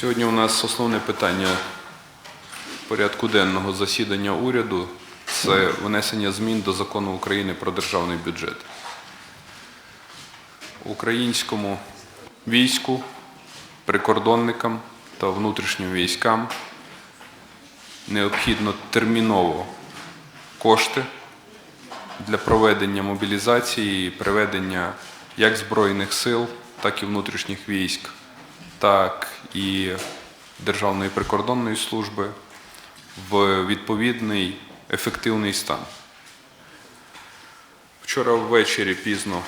Сьогодні у нас основне питання порядку денного засідання уряду це внесення змін до закону України про державний бюджет. Українському війську, прикордонникам та внутрішнім військам необхідно терміново кошти для проведення мобілізації і приведення як Збройних сил, так і внутрішніх військ, так і Державної прикордонної служби в відповідний ефективний стан. Вчора ввечері пізно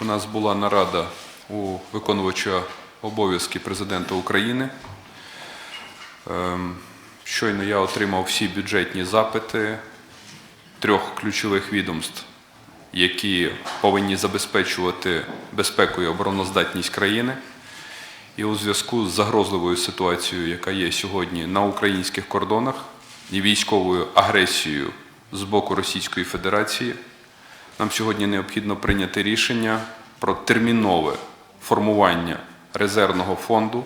у нас була нарада у виконувача обов'язки президента України. Ем, Щойно я отримав всі бюджетні запити трьох ключових відомств, які повинні забезпечувати безпеку і обороноздатність країни. І у зв'язку з загрозливою ситуацією, яка є сьогодні на українських кордонах, і військовою агресією з боку Російської Федерації, нам сьогодні необхідно прийняти рішення про термінове формування резервного фонду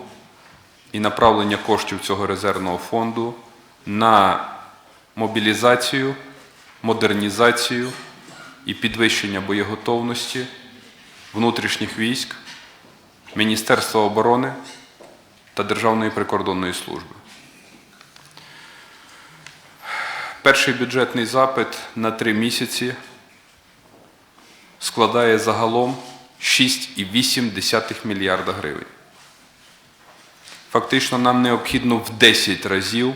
і направлення коштів цього резервного фонду на мобілізацію, модернізацію і підвищення боєготовності внутрішніх військ, Міністерства оборони та Державної прикордонної служби. Перший бюджетний запит на три місяці складає загалом 6,8 мільярда гривень. Фактично нам необхідно в 10 разів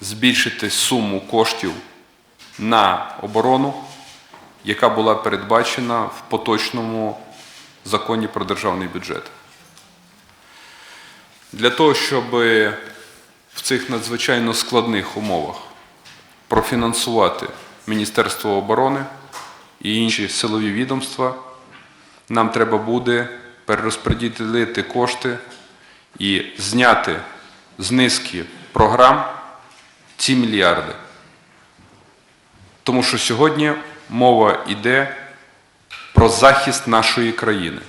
збільшити суму коштів на оборону, яка була передбачена в поточному законі про державний бюджет. Для того, щоб в цих надзвичайно складних умовах профінансувати Міністерство оборони і інші силові відомства, нам треба буде перерозподілити кошти і зняти з низки програм ці мільярди. Тому що сьогодні мова йде про захист нашої країни.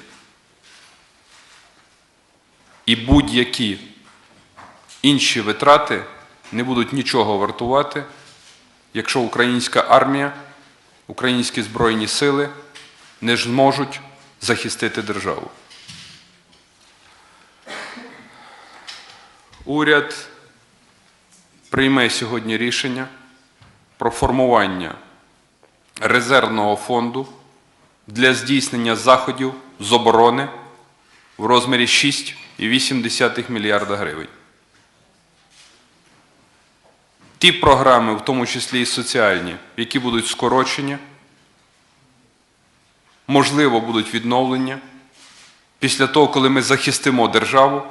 І будь-які інші витрати не будуть нічого вартувати, якщо українська армія, українські збройні сили не зможуть захистити державу. Уряд прийме сьогодні рішення про формування резервного фонду для здійснення заходів з оборони в розмірі 6,8 мільярда гривень. Ті програми, в тому числі і соціальні, які будуть скорочені, можливо, будуть відновлення після того, коли ми захистимо державу,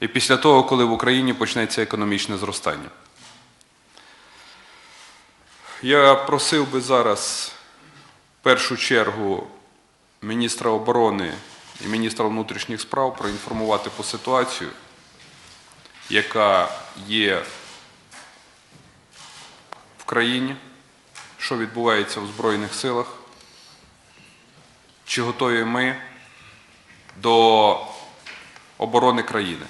і після того, коли в Україні почнеться економічне зростання. Я просив би зараз в першу чергу міністра оборони і міністра внутрішніх справ проінформувати по ситуацію, яка є в країні, що відбувається в Збройних силах, чи готові ми до оборони країни.